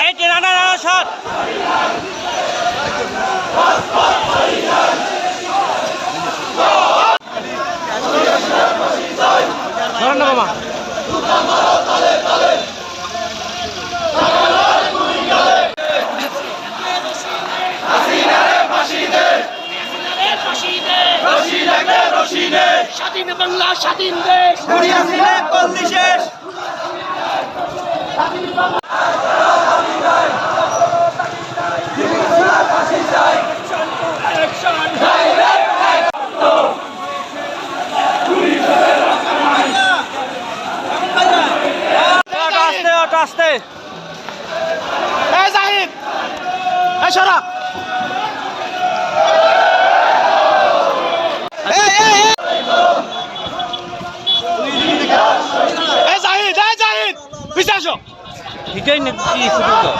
এই যে স্বাধীন বাংলা স্বাধীন দেশ। আসতে এই জাহিদ এই সরা এই এই এই এই জাহিদ এই জাহিদ পিছে আসো হিটাই না কি শুধু তো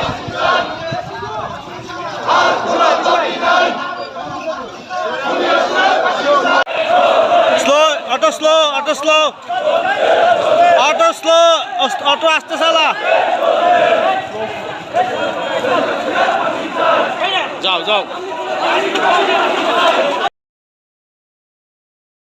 auto slow auto slow auto slow auto আসতে চালা। যাও যাও।